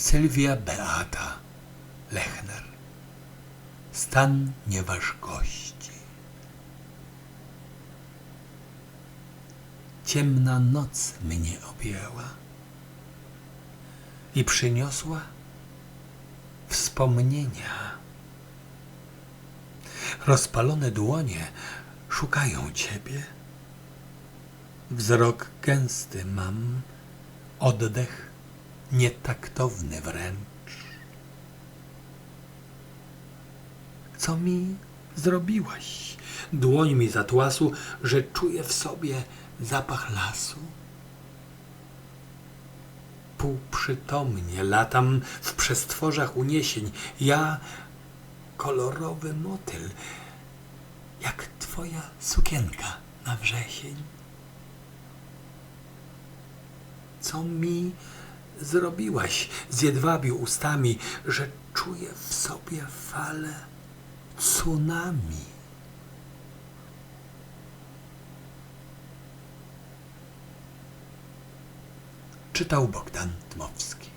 Sylwia Beata Lechner. Stan nieważkości. Ciemna noc mnie objęła i przyniosła wspomnienia. Rozpalone dłonie szukają ciebie. Wzrok gęsty mam, oddech nietaktowny wręcz. Co mi zrobiłaś? Dłoń mi zatłasu, że czuję w sobie zapach lasu. Półprzytomnie latam w przestworzach uniesień. Ja kolorowy motyl, jak twoja sukienka na wrzesień. Co mi zrobiłaś z jedwabiu ustami, że czuję w sobie falę tsunami? Czytał Bogdan Dmowski.